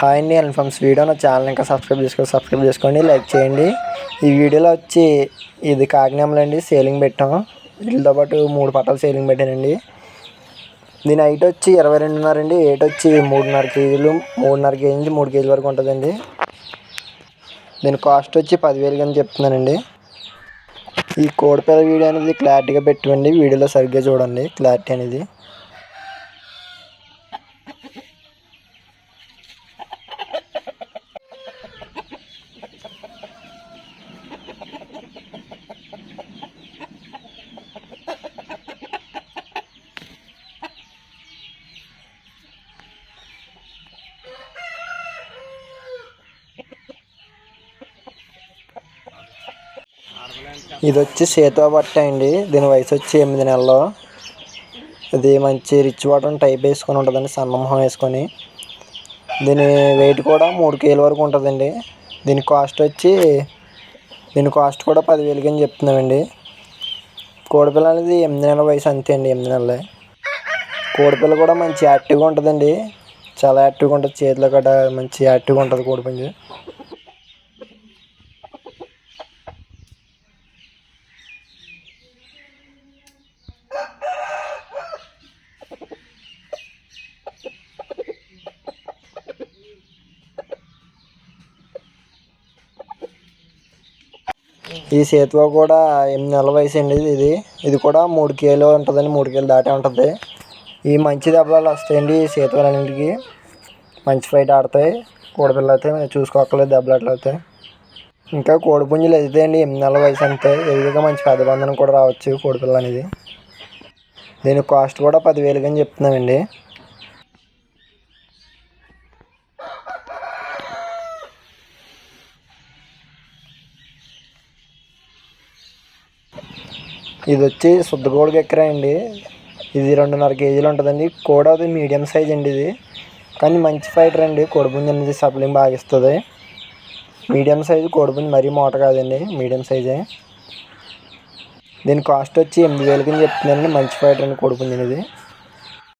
Hi అండి అల్ఫామ్స్ video నా ఛానల్ ఇంకా సబ్స్క్రైబ్ చేసుకోండి సబ్స్క్రైబ్ చేసుకోండి లైక్ చేయండి. ఈ వీడియోలో వచ్చి ఇది కాకినామలో అండి సేలింగ్ పెట్టాం. వీటితో పాటు మూడు పట్టాలు సేలింగ్ పెట్టానండి. దీని హైట్ వచ్చి ఇరవై రెండున్నర అండి. ఎయిట్ వచ్చి మూడున్నర కేజీలు మూడున్నర కేజీ నుంచి మూడు కేజీల వరకు ఉంటుందండి. దీని కాస్ట్ వచ్చి పదివేలు అని చెప్తున్నానండి. ఈ కోడిపిల్ల వీడియో అనేది క్లారిటీగా పెట్టండి వీడియోలో సరిగ్గా చూడండి క్లారిటీ అనేది. ఇది వచ్చి సేతువా బట్ట అండి. దీని వయసు వచ్చి ఎనిమిది నెలలు. ఇది మంచి రిచ్ వాటర్ టైప్ వేసుకొని ఉంటుందండి సన్నమోహం వేసుకొని. దీని వెయిట్ కూడా మూడు కేజీల వరకు ఉంటుందండి. దీని కాస్ట్ వచ్చి దీని కాస్ట్ కూడా పదివేలకి అని చెప్తున్నామండి. కోడిపిల్ల అనేది ఎనిమిది నెలల వయసు అంతే అండి ఎనిమిది నెలలే. కోడిపిల్ల కూడా మంచి యాక్టివ్గా ఉంటుందండి. చాలా యాక్టివ్గా ఉంటుంది చేతిలో గట్రా మంచి యాక్టివ్గా ఉంటుంది కోడిపుంజు ఈ సేతువ కూడా ఎనిమిది నెలల వయసు అండి ఇది. ఇది కూడా మూడు కేలు ఉంటుందండి మూడు కేలు దాటే ఉంటుంది. ఈ మంచి దెబ్బలు వస్తాయండి ఈ సేతువలన్నింటికి. మంచి ఫైట్ ఆడతాయి. కోడిపిల్ల అయితే చూసుకోక్కర్లేదు దెబ్బలు ఎట్లా అవుతాయి ఇంకా కోడిపుంజులు ఎదుగుతాయండి ఎనిమిది నెలల వయసు అంతే. ఎదుగుగా మంచి పెద్ద బంధనం కూడా రావచ్చు కోడిపిల్ల అనేది దీని కాస్ట్ కూడా పదివేలుగా అని చెప్తున్నామండి. ఇది వచ్చి శుద్ధ కోడి అండి. ఇది రెండున్నర కేజీలు ఉంటుందండి. కూడా అది మీడియం సైజ్ అండి ఇది. కానీ మంచి ఫైటర్ అండి. కోడిపుంజు అనేది సప్లింగ్ బాగా ఇస్తుంది. మీడియం సైజు కోడిపుంజు మరీ మూట కాదండి. మీడియం సైజే. దీని కాస్ట్ వచ్చి ఎనిమిది వేలకి చెప్తుందండి మంచి ఫైటర్ అండి కోడిపుంజు అనేది.